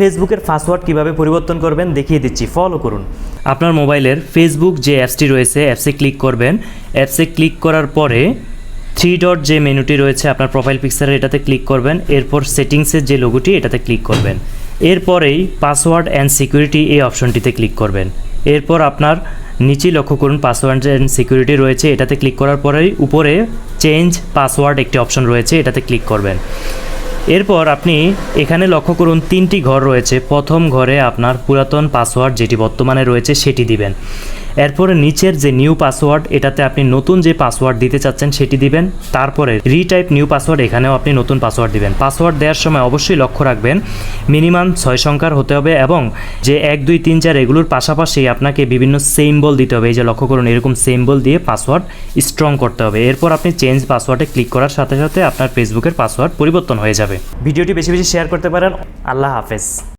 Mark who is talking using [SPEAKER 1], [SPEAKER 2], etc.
[SPEAKER 1] ফেসবুকের পাসওয়ার্ড কীভাবে পরিবর্তন করবেন দেখিয়ে দিচ্ছি। ফলো করুন। আপনার মোবাইলের ফেসবুক যে অ্যাপসটি রয়েছে, অ্যাপসে ক্লিক করবেন। অ্যাপসে ক্লিক করার পরে থ্রি ডট যে মেনুটি রয়েছে, আপনার প্রোফাইল পিকচারের এটাতে ক্লিক করবেন। এরপর সেটিংসের যে লোগোটি, এটাতে ক্লিক করবেন। এরপরেই পাসওয়ার্ড অ্যান্ড সিকিউরিটি এই অপশনটিতে ক্লিক করবেন। এরপর আপনার নিচেই লক্ষ্য করুন, পাসওয়ার্ড অ্যান্ড সিকিউরিটি রয়েছে। এটাতে ক্লিক করার পরেই উপরে চেঞ্জ পাসওয়ার্ড একটি অপশন রয়েছে, এটাতে ক্লিক করবেন। এরপর আপনি এখানে লক্ষ্য করুন, তিনটি ঘর রয়েছে। প্রথম ঘরে আপনার পুরাতন পাসওয়ার্ড যেটি বর্তমানে রয়েছে সেটি দিবেন। এরপরে নিচের যে নিউ পাসওয়ার্ড, এটাতে আপনি নতুন যে পাসওয়ার্ড দিতে চাচ্ছেন সেটি দিবেন। তারপরে রিটাইপ নিউ পাসওয়ার্ড, এখানেও আপনি নতুন পাসওয়ার্ড দিবেন। পাসওয়ার্ড দেওয়ার সময় অবশ্যই লক্ষ্য রাখবেন, মিনিমাম ছয় সংখ্যার হতে হবে এবং যে এক, দুই, তিন, চার, এগুলোর পাশাপাশি আপনাকে বিভিন্ন সিম্বল দিতে হবে। এই যে লক্ষ্য করুন, এরকম সিম্বল দিয়ে পাসওয়ার্ড স্ট্রং করতে হবে। এরপর আপনি চেঞ্জ পাসওয়ার্ডে ক্লিক করার সাথে সাথে আপনার ফেসবুকের পাসওয়ার্ড পরিবর্তন হয়ে যাবে। ভিডিওটি বেশি বেশি শেয়ার করতে পারেন। আল্লাহ হাফেজ।